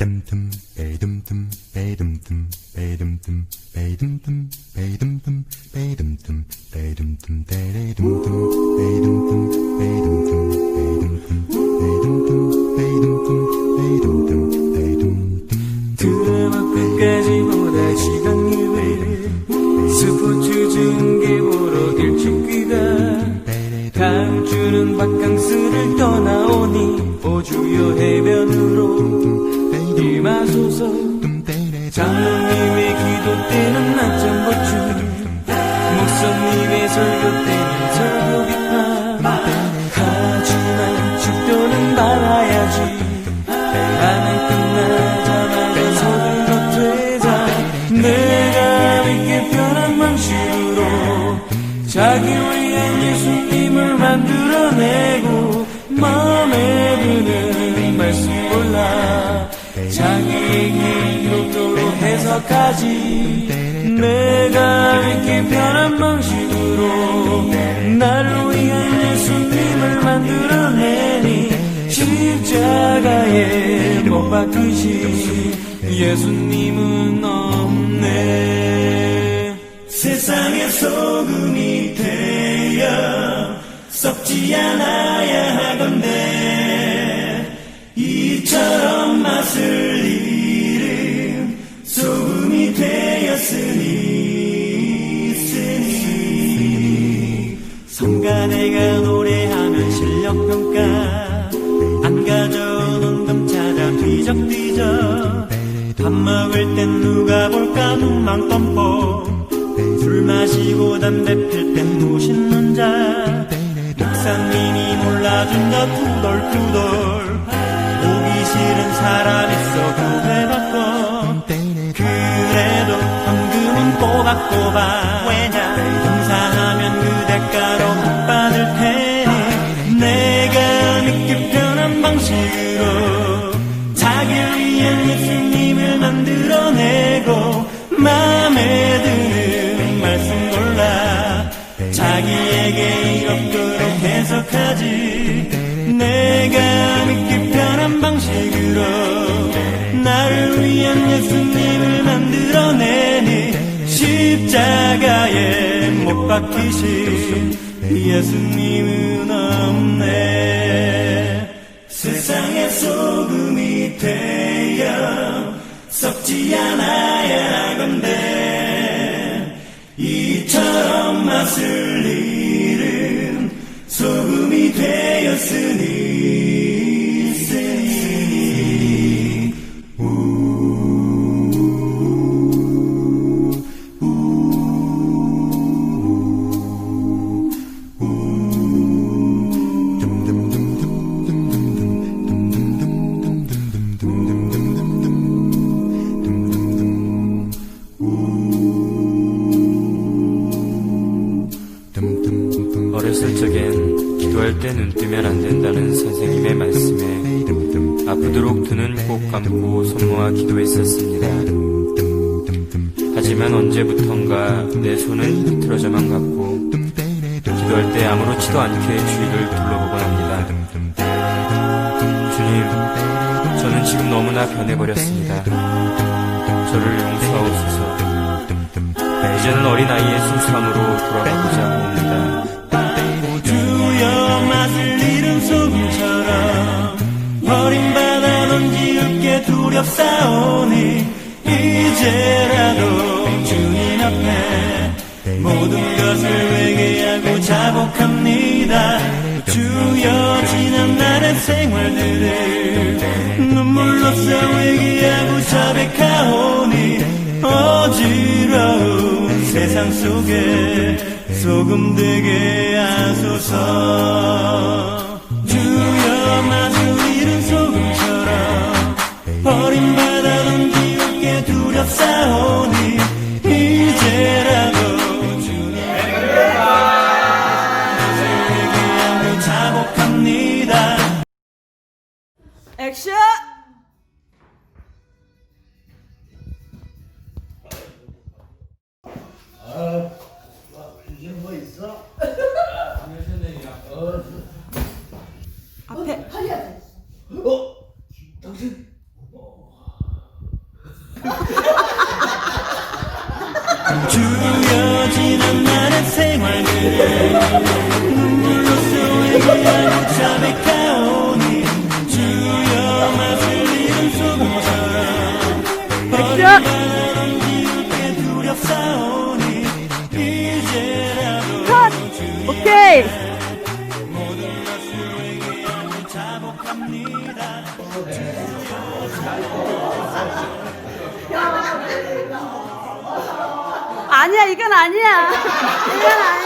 Dum dum bay dum dum bay dum dum bay dum dum bay dum dum bay dum dum bay dum dum bay dum dum day dum dum bay dum dum bay dum dum 장로님의 기도 때는 낮잠 보충 목사님의 설교 때는 설교 비판 하지만 죽도는 말아야지. 나는 끝나자마자 서둘러 퇴자. 내가 믿게 편한 방식으로 자기 위한 예수님을 만들어내고 마음에 드는 말씀 골라. 자기에게 해석하지 내가 믿게 편한 방식으로 나를 위한 예수님을 만들어내니 십자가에 못 박히신 예수님은 없네. 세상의 소금이 되어 썩지 않아야 성가대가 노래하면 실력평가. 안 가져오는 금 찾아 뒤적뒤적. 밥 먹을 땐 누가 볼까 눈망 껌뻑 술 마시고 담배 필땐 도신는 자. 목사님이 몰라준다 투덜투덜. 보기 싫은 사람 있어 교회 바꿔 그래도 헌금은 꼬박꼬박 십자가에 못 박히신 예수님은 없네. 세상의 소금이 되어 썩지 않아야 하건대. 이처럼 맛을 적엔 기도할 때 눈 뜨면 안 된다는 선생님의 말씀에 아프도록 두눈꼭 감고 손 모아 기도했었습니다. 하지만 언제부턴가 내 손은 비틀어져만 갔고 기도할 때 아무렇지도 않게 주위를 둘러보곤 합니다. 주님, 저는 지금 너무나 변해버렸습니다. 저를 용서하옵소서. 이제는 어린아이의 순수함으로 돌아가고자 합니다. 맛을 잃은 소금처럼 버림받아 던지울게 두렵사오니 이제라도 주님 앞에 모든 것을 회개하고 자복합니다. 주여 지난 날의 생활들을 눈물로써 회개하고 자백하오니 어지러운 세상 속에 소금 되게 하소서 액션! 아, 이게 뭐 눈물로 쏘이는 자백한 컷! 오케이! 아니야, 이건 아니야. 이건 아니야.